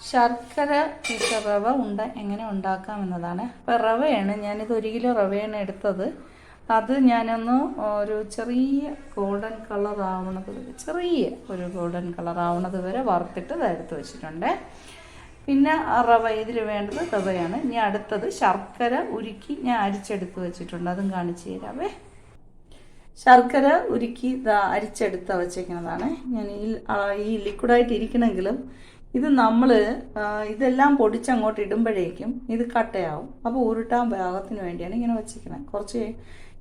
ശർക്കര ഇട്ട റവ ഉണ്ട എങ്ങനെ ഉണ്ടാക്കാം എന്നതാണ് അപ്പോൾ റവയാണ് ഞാനിത് ഒരു കിലോ റവയാണ് എടുത്തത്. അത് ഞാനൊന്ന് ഒരു ചെറിയ ഗോൾഡൻ കളർ ആവണത് വരെ ചെറിയ ഒരു ഗോൾഡൻ കളർ ആവണത് വരെ വറുത്തിട്ട് തരത്ത് വെച്ചിട്ടുണ്ട്. പിന്നെ റവ ഇതിൽ വേണ്ടത് റവയാണ്. ഇനി അടുത്തത് ശർക്കര ഉരുക്കി ഞാൻ അരിച്ചെടുത്ത് വെച്ചിട്ടുണ്ട്. അതും കാണിച്ചു തരാവേ. ശർക്കര ഉരുക്കി അരിച്ചെടുത്ത് വച്ചേക്കുന്നതാണ്. ഞാൻ ഈ ഈ ലിക്വിഡായിട്ട് ഇരിക്കണമെങ്കിലും ഇത് നമ്മൾ ഇതെല്ലാം പൊടിച്ചങ്ങോട്ട് ഇടുമ്പോഴേക്കും ഇത് കട്ടയാവും. അപ്പോൾ ഉരുട്ടാൻ പാകത്തിന് വേണ്ടിയാണ് ഇങ്ങനെ വച്ചിരിക്കുന്നത് കുറച്ച്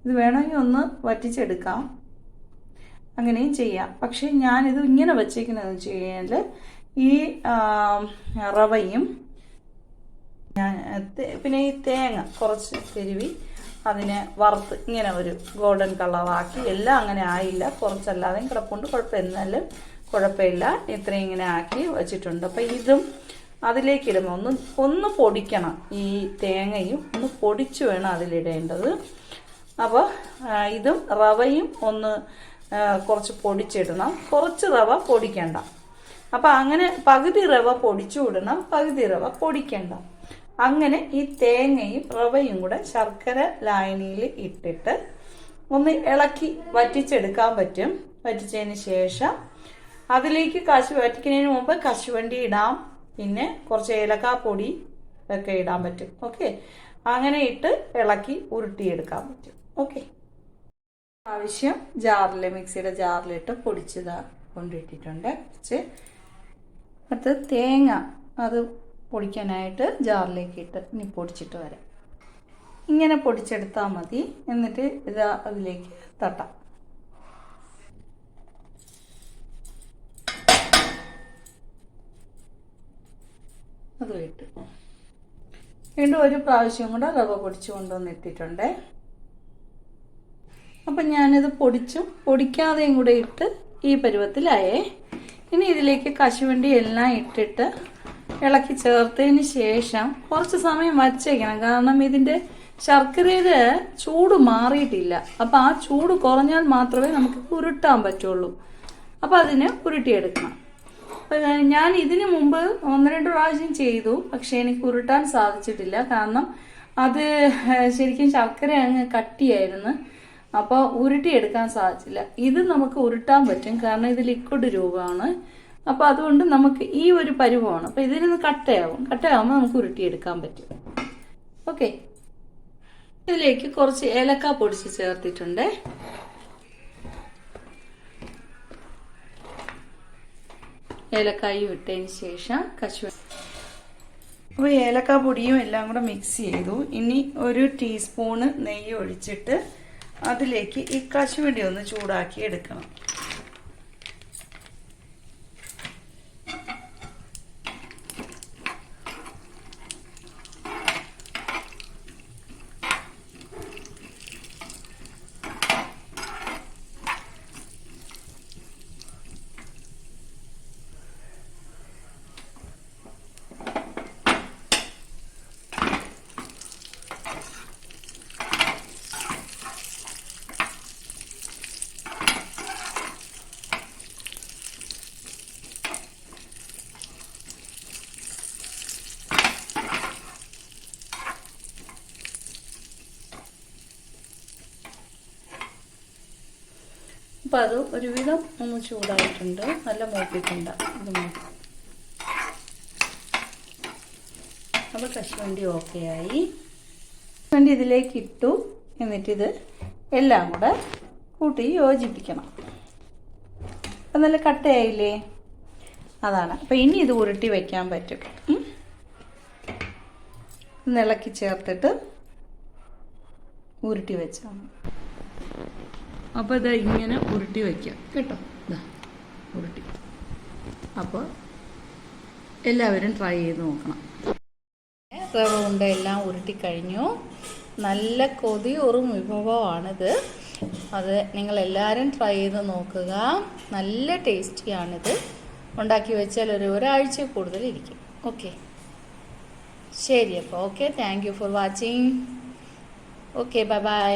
ഇത് വേണമെങ്കിൽ ഒന്ന് വറ്റിച്ചെടുക്കാം. അങ്ങനെയും ചെയ്യാം. പക്ഷേ ഞാനിത് ഇങ്ങനെ വച്ചേക്കുന്നതെന്ന് വെച്ച് കഴിഞ്ഞാൽ ഈ റവയും ഞാൻ പിന്നെ ഈ തേങ്ങ കുറച്ച് തിരുവി അതിനെ വറുത്ത് ഇങ്ങനെ ഒരു ഗോൾഡൻ കളറാക്കി. എല്ലാം അങ്ങനെ ആയില്ല. കുറച്ചല്ലാതെയും കിടപ്പുണ്ട്. കുഴപ്പമില്ലാലും കുഴപ്പമില്ല. ഇത്രയും ഇങ്ങനെ ആക്കി വെച്ചിട്ടുണ്ട്. അപ്പം ഇതും അതിലേക്ക് ഇടുമ്പോൾ ഒന്ന് ഒന്ന് പൊടിക്കണം ഈ തേങ്ങയും ഒന്ന് പൊടിച്ചു വേണം അതിലിടേണ്ടത്. അപ്പോൾ ഇതും റവയും ഒന്ന് കുറച്ച് പൊടിച്ചിടണം. കുറച്ച് റവ പൊടിക്കണ്ട. അപ്പം അങ്ങനെ പകുതി റവ പൊടിച്ചു വിടണം പകുതി റവ പൊടിക്കണ്ട. അങ്ങനെ ഈ തേങ്ങയും റവയും കൂടെ ശർക്കര ലായനിയിൽ ഇട്ടിട്ട് ഒന്ന് ഇളക്കി വറ്റിച്ചെടുക്കാൻ പറ്റും. വറ്റിച്ചതിന് ശേഷം അതിലേക്ക് കശു വറ്റിക്കുന്നതിന് മുമ്പ് കശുവണ്ടി ഇടാം. പിന്നെ കുറച്ച് ഏലക്കാപ്പൊടി ഒക്കെ ഇടാൻ പറ്റും. ഓക്കെ? അങ്ങനെ ഇട്ട് ഇളക്കി ഉരുട്ടിയെടുക്കാൻ പറ്റും. ഓക്കെ? ആവശ്യം ജാറിൽ മിക്സിയുടെ ജാറിലിട്ട് പൊടിച്ചതാ കൊണ്ടിട്ടിട്ടുണ്ട്. കുറച്ച് അടുത്ത് തേങ്ങ അത് പൊടിക്കാനായിട്ട് ജാറിലേക്ക് ഇട്ട് ഇനി പൊടിച്ചിട്ട് വരാം. ഇങ്ങനെ പൊടിച്ചെടുത്താൽ മതി. എന്നിട്ട് ഇത് അതിലേക്ക് തട്ടാം. അത് ഇട്ട് വീണ്ടും ഒരു പ്രാവശ്യം കൂടെ റവ പൊടിച്ചു കൊണ്ടുവന്ന് ഇട്ടിട്ടുണ്ടേ. അപ്പം ഞാനിത് പൊടിച്ചും. പൊടിക്കാതെയും കൂടെ ഇട്ട് ഈ പരുവത്തിലായേ. ഇനി ഇതിലേക്ക് കശുവണ്ടി എല്ലാം ഇട്ടിട്ട് ഇളക്കി ചേർത്തതിന് ശേഷം കുറച്ച് സമയം വച്ചേക്കണം. കാരണം ഇതിന്റെ ശർക്കരയുടെ ചൂട് മാറിയിട്ടില്ല. അപ്പം ആ ചൂട് കുറഞ്ഞാൽ മാത്രമേ നമുക്ക് ഉരുട്ടാൻ പറ്റുള്ളൂ. അപ്പം അതിന് ഉരുട്ടിയെടുക്കണം. ഞാൻ ഇതിനു മുമ്പ് ഒന്ന് രണ്ട് പ്രാവശ്യം ചെയ്തു പക്ഷെ എനിക്ക് ഉരുട്ടാൻ സാധിച്ചിട്ടില്ല. കാരണം അത് ശരിക്കും ശർക്കര അങ്ങ് കട്ടിയായിരുന്നു. അപ്പോൾ ഉരുട്ടിയെടുക്കാൻ സാധിച്ചില്ല. ഇത് നമുക്ക് ഉരുട്ടാൻ പറ്റും. കാരണം ഇത് ലിക്വിഡ് രൂപമാണ്. അപ്പോൾ അതുകൊണ്ട് നമുക്ക് ഈ ഒരു പരുവമാണ് അപ്പോൾ ഇതിന് കട്ടയാവും. കട്ടയാവുമ്പോൾ നമുക്ക് ഉരുട്ടിയെടുക്കാൻ പറ്റും. ഓക്കെ. ഇതിലേക്ക് കുറച്ച് ഏലക്ക പൊടിച്ച് ചേർത്തിട്ടുണ്ട്. ഏലക്കായും ഇട്ടതിന് ശേഷം കശുവ അപ്പോൾ ഏലക്ക പൊടിയും എല്ലാം കൂടെ മിക്സ് ചെയ്തു. ഇനി ഒരു ടീസ്പൂണ് നെയ്യ് ഒഴിച്ചിട്ട് അതിലേക്ക് ഈ കശുവണ്ടി ഒന്ന് ചൂടാക്കി എടുക്കണം അപ്പം അത് ഒരുവിധം ഒന്ന് ചൂടായിട്ടുണ്ട്. നല്ല മൂപ്പിട്ടുണ്ട്. ഇത് അപ്പോൾ കശുവണ്ടി ഓക്കെ ആയി. കശുവണ്ടി ഇതിലേക്ക് ഇട്ടു. എന്നിട്ടിത് എല്ലാം കൂടെ കൂട്ടി യോജിപ്പിക്കണം. അപ്പം നല്ല കട്ടയായില്ലേ? അതാണ്. അപ്പം ഇനി ഇത് ഉരുട്ടി വയ്ക്കാൻ പറ്റും. ഇളക്കി ചേർത്തിട്ട് ഉരുട്ടി വെച്ചാൽ മതി അപ്പോൾ ഇത് ഇങ്ങനെ ഉരുട്ടി വയ്ക്കാം കേട്ടോ. ഇതാ ഉരുട്ടി. അപ്പോൾ എല്ലാവരും ട്രൈ ചെയ്ത് നോക്കണം. റവ ഉണ്ട എല്ലാം ഉരുട്ടി കഴിഞ്ഞു. നല്ല കൊതിയൂറും വിഭവമാണിത്. അത് നിങ്ങൾ എല്ലാവരും ട്രൈ ചെയ്ത് നോക്കുക. നല്ല ടേസ്റ്റിയാണിത്. ഉണ്ടാക്കി വെച്ചാൽ ഒരു ഒരാഴ്ച കൂടുതൽ ഇരിക്കും. ഓക്കെ ശരി അപ്പോൾ okay thank you for watching okay bye bye